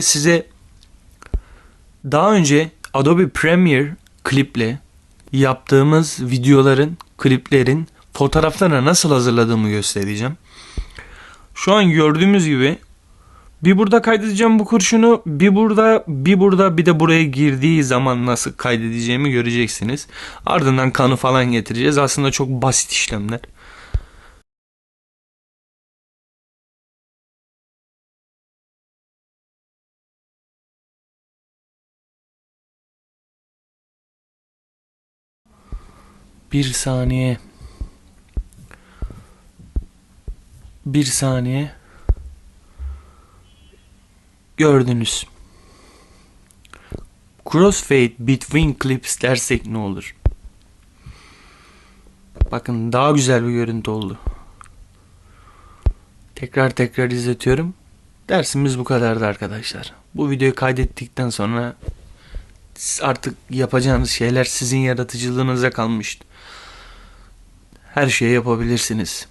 Size daha önce Adobe Premiere kliple yaptığımız videoların, kliplerin fotoğraflarını nasıl hazırladığımı göstereceğim. Şu an gördüğümüz gibi bir burada kaydedeceğim bu kurşunu, bir burada, bir burada, bir de buraya girdiği zaman nasıl kaydedeceğimi göreceksiniz. Ardından kanı falan getireceğiz. Aslında çok basit işlemler. Bir saniye. Bir saniye. Gördünüz. Crossfade between clips dersek ne olur? Bakın daha güzel bir görüntü oldu. Tekrar tekrar izletiyorum. Dersimiz bu kadardı arkadaşlar. Bu videoyu kaydettikten sonra artık yapacağınız şeyler sizin yaratıcılığınıza kalmıştı. Her şeyi yapabilirsiniz.